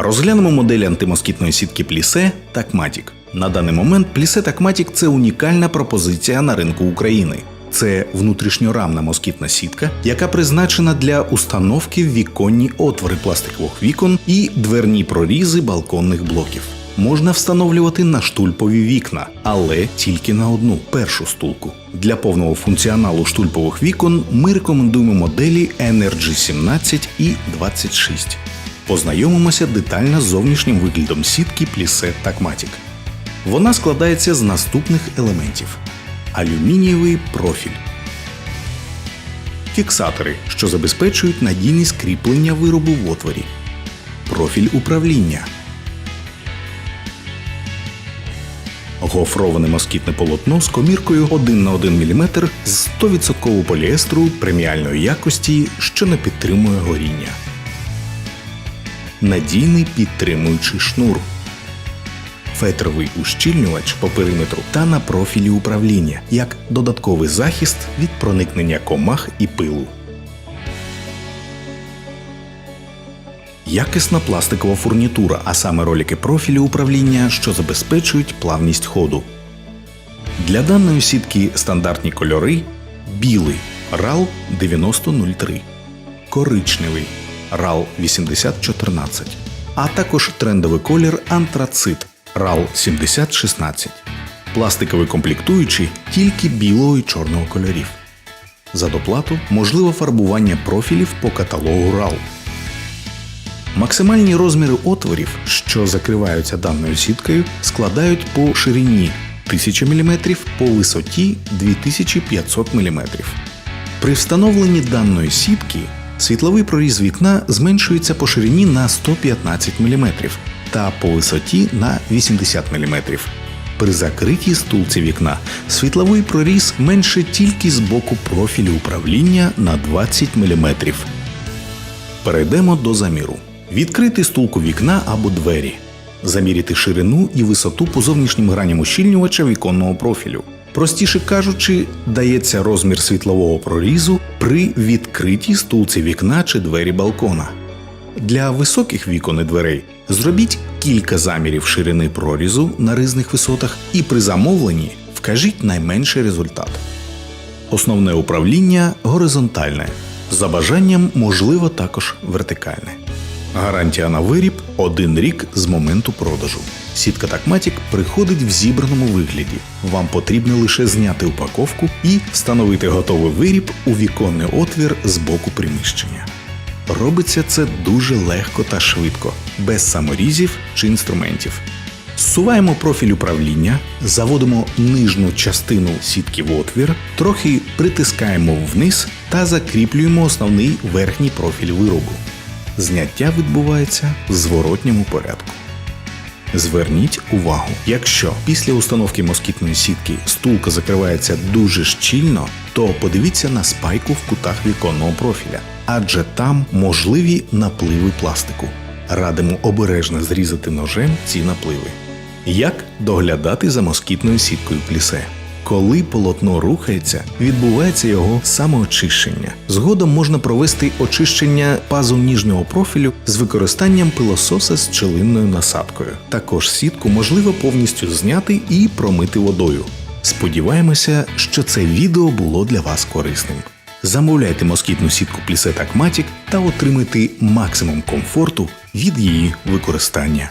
Розглянемо модель антимоскітної сітки Плісе Такматік. На даний момент Плісе Такматік це унікальна пропозиція на ринку України. Це внутрішньорамна москітна сітка, яка призначена для установки в віконні отвори пластикових вікон і дверні прорізи балконних блоків. Можна встановлювати на штульпові вікна, але тільки на одну першу стулку. Для повного функціоналу штульпових вікон ми рекомендуємо моделі Energy 17 і 26. Познайомимося детально з зовнішнім виглядом сітки Plisse Tacmatic. Вона складається з наступних елементів: алюмінієвий профіль, фіксатори, що забезпечують надійність кріплення виробу в отворі, профіль управління, гофроване москітне полотно з коміркою 1 на 1 мм з 100% поліестру преміальної якості, що не підтримує горіння. Надійний підтримуючий шнур, фетровий ущільнювач по периметру та на профілі управління як додатковий захист від проникнення комах і пилу. Якісна пластикова фурнітура, а саме ролики профілю управління, що забезпечують плавність ходу. Для даної сітки стандартні кольори білий RAL 9003, коричневий RAL 8014, а також трендовий колір антрацит RAL 7016. Пластиковий комплектуючий тільки білого і чорного кольорів. За доплату можливо фарбування профілів по каталогу RAL. Максимальні розміри отворів, що закриваються даною сіткою, складають по ширині 1000 мм, по висоті 2500 мм. При встановленні даної сітки світловий проріз вікна зменшується по ширині на 115 мм та по висоті на 80 мм. При закритій стулці вікна світловий проріз менше тільки з боку профілю управління на 20 мм. Перейдемо до заміру. Відкрити стулку вікна або двері. Заміряти ширину і висоту по зовнішнім граням ущільнювача віконного профілю. Простіше кажучи, дається розмір світлового прорізу при відкритій стулці вікна чи двері балкона. Для високих вікон і дверей зробіть кілька замірів ширини прорізу на різних висотах і при замовленні вкажіть найменший результат. Основне управління горизонтальне. За бажанням можливо також вертикальне. Гарантія на виріб один рік з моменту продажу. Сітка Такматік приходить в зібраному вигляді. Вам потрібно лише зняти упаковку і встановити готовий виріб у віконний отвір з боку приміщення. Робиться це дуже легко та швидко, без саморізів чи інструментів. Зсуваємо профіль управління, заводимо нижню частину сітки в отвір, трохи притискаємо вниз та закріплюємо основний верхній профіль виробу. Зняття відбувається в зворотньому порядку. Зверніть увагу, якщо після установки москітної сітки стулка закривається дуже щільно, то подивіться на спайку в кутах віконного профіля, адже там можливі напливи пластику. Радимо обережно зрізати ножем ці напливи. Як доглядати за москітною сіткою плісе? Коли полотно рухається, відбувається його самоочищення. Згодом можна провести очищення пазу ніжнього профілю з використанням пилососа з пчелинною насадкою. Також сітку можливо повністю зняти і промити водою. Сподіваємося, що це відео було для вас корисним. Замовляйте москітну сітку Plise Tacmatic та отримайте максимум комфорту від її використання.